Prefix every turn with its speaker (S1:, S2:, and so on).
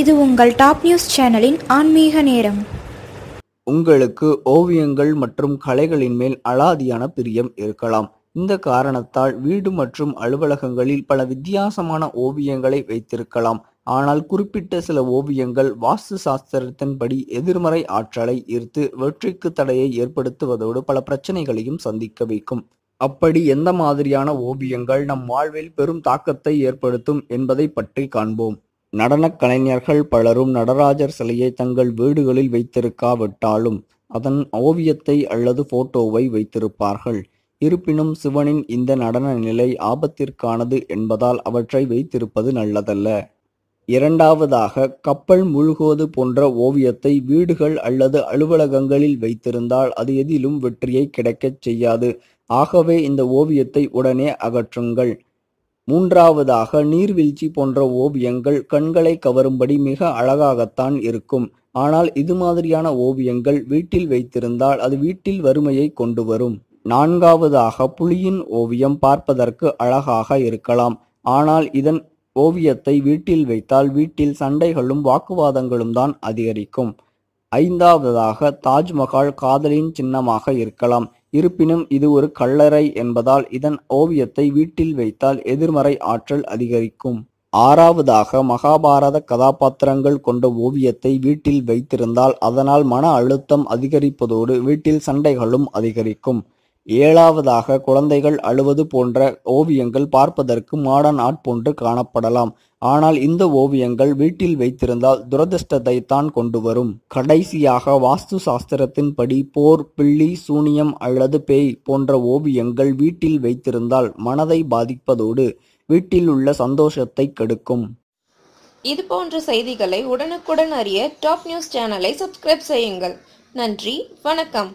S1: இது உங்கள் top news சேனலின் ஆன்மீக நேரம்.
S2: உங்களுக்கு ஓவியங்கள் மற்றும் கலைகளின் மேல் அலாதியான பிரியம் இருக்கலாம். இந்த காரணத்தால் வீடு மற்றும் அலுவலகங்களில் பல வித்தியாசமான ஓவியங்களை வைத்திருக்கலாம். ஆனால் குறிப்பிட்ட சில ஓவியங்கள் வாஸ்து சாஸ்திரத்தின்படி எதிர்மறை ஆற்றலை ஈர்த்து வெற்றிக்கு தடையை ஏற்படுத்துவதோடு பல பிரச்சனைகளையும் சந்திக்க வைக்கும். அப்படி எந்த மாதிரியான ஓவியங்கள் நம் வாழ்வில் பெரும் தாக்கத்தை ஏற்படுத்தும் என்பதை பற்றி காண்போம். நடனக் கலைஞர்கள் பலரும் நடராஜர் சிலையை தங்கள் வீடுகளில் வைத்திருக்காவிட்டாலும் அதன் ஓவியத்தை அல்லது போட்டோவை வைத்திருப்பார்கள். இருப்பினும் சிவனின் இந்த நடன நிலை ஆபத்திற்கானது என்பதால் அவற்றை வைத்திருப்பது நல்லதல்ல. இரண்டாவதாக கப்பல் முழுகுவது போன்ற ஓவியத்தை வீடுகள் அல்லது அலுவலகங்களில் வைத்திருந்தால் அது எதிலும் வெற்றியை கிடைக்கச் செய்யாது. ஆகவே இந்த ஓவியத்தை உடனே அகற்றுங்கள். மூன்றாவதாக நீர்வீழ்ச்சி போன்ற ஓவியங்கள் கண்களை கவரும்படி மிக அழகாகத்தான் இருக்கும். ஆனால் இது மாதிரியான ஓவியங்கள் வீட்டில் வைத்திருந்தால் அது வீட்டில் வறுமையை கொண்டு வரும். நான்காவதாக புலியின் ஓவியம் பார்ப்பதற்கு அழகாக இருக்கலாம். ஆனால் இதன் ஓவியத்தை வீட்டில் வைத்தால் வீட்டில் சண்டைகளும் வாக்குவாதங்களும் தான் அதிகரிக்கும். ஐந்தாவதாக தாஜ்மஹால் காதலின் சின்னமாக இருக்கலாம். இருப்பினும் இது ஒரு கல்லறை என்பதால் இதன் ஓவியத்தை வீட்டில் வைத்தால் எதிர்மறை ஆற்றல் அதிகரிக்கும். ஆறாவதாக மகாபாரத கதாபாத்திரங்கள் கொண்ட ஓவியத்தை வீட்டில் வைத்திருந்தால் அதனால் மன அழுத்தம் அதிகரிப்பதோடு வீட்டில் சண்டைகளும் அதிகரிக்கும். ஏழாவதாக குழந்தைகள் அழுவது போன்ற ஓவியங்கள் பார்ப்பதற்கு மாடர்ன் ஆர்ட் போன்று காணப்படலாம். ஆனால் இந்த ஓவியங்கள் வீட்டில் வைத்திருந்தால் துரதிர்ஷ்டத்தை தான் கொண்டு வரும். கடைசியாக வாஸ்து சாஸ்திரத்தின்படி போர் பிள்ளி சூனியம் அல்லது பேய் போன்ற ஓவியங்கள் வீட்டில் வைத்திருந்தால் மனதை பாதிப்பதோடு வீட்டில் உள்ள சந்தோஷத்தை கெடுக்கும்.
S3: இது போன்ற செய்திகளை உடனுக்குடன் அறிய டாப் நியூஸ் சேனலை சப்ஸ்கிரைப் செய்யுங்கள். நன்றி வணக்கம்.